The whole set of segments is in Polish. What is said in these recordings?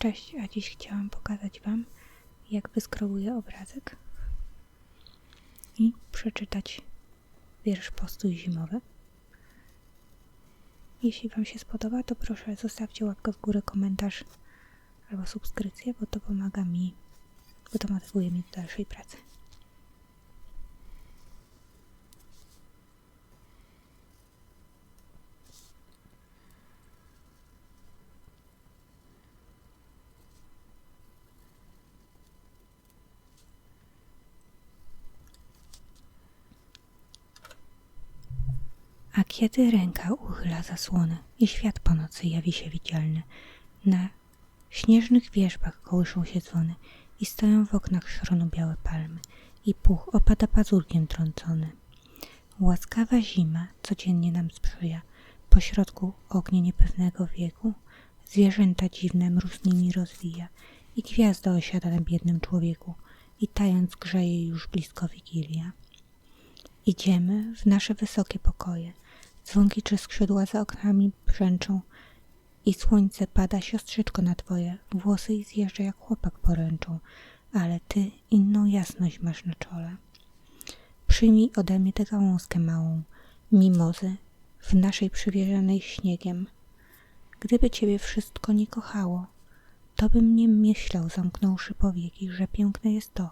Cześć, a dziś chciałam pokazać Wam, jak wyskrobuję obrazek i przeczytać wiersz Postój Zimowy. Jeśli Wam się spodoba, to proszę zostawcie łapkę w górę, komentarz albo subskrypcję, bo to pomaga mi, bo to motywuje mnie do dalszej pracy. A kiedy ręka uchyla zasłonę i świat po nocy jawi się widzialny, na śnieżnych wierzbach kołyszą się dzwony i stoją w oknach szronu białe palmy i puch opada pazurkiem trącony. Łaskawa zima codziennie nam sprzyja, pośrodku ognia niepewnego wieku zwierzęta dziwne mróz nimi rozwija i gwiazda osiada na biednym człowieku i tając grzeje już blisko Wigilia. Idziemy w nasze wysokie pokoje. Dzwonki czy skrzydła za oknami brzęczą i słońce pada siostrzyczko na twoje włosy i zjeżdża jak chłopak poręczą, ale ty inną jasność masz na czole. Przyjmij ode mnie tę gałązkę małą, mimozy, w naszej przywieżonej śniegiem. Gdyby ciebie wszystko nie kochało, to bym nie myślał, zamknąwszy powieki, że piękne jest to,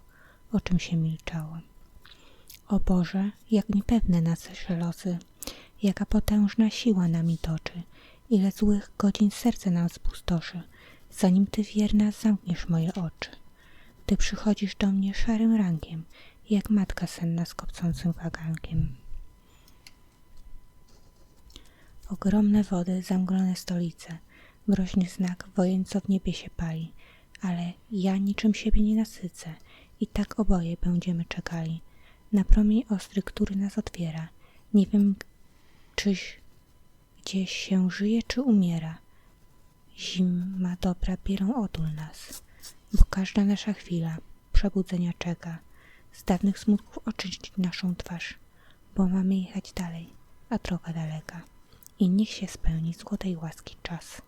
o czym się milczało. O Boże, jak niepewne nasze losy, jaka potężna siła nami toczy, ile złych godzin serce nam spustoszy, zanim Ty wierna zamkniesz moje oczy. Ty przychodzisz do mnie szarym rankiem, jak matka senna z kopcącym kagankiem. Ogromne wody, zamglone stolice, mroźny znak wojen, co w niebie się pali, ale ja niczym siebie nie nasycę i tak oboje będziemy czekali na promień ostry, który nas otwiera. Nie wiem, czyś gdzieś się żyje, czy umiera. Zima dobra bierą odul nas, bo każda nasza chwila przebudzenia czeka. Z dawnych smutków oczyścić naszą twarz, bo mamy jechać dalej, a droga daleka. I niech się spełni złotej łaski czas.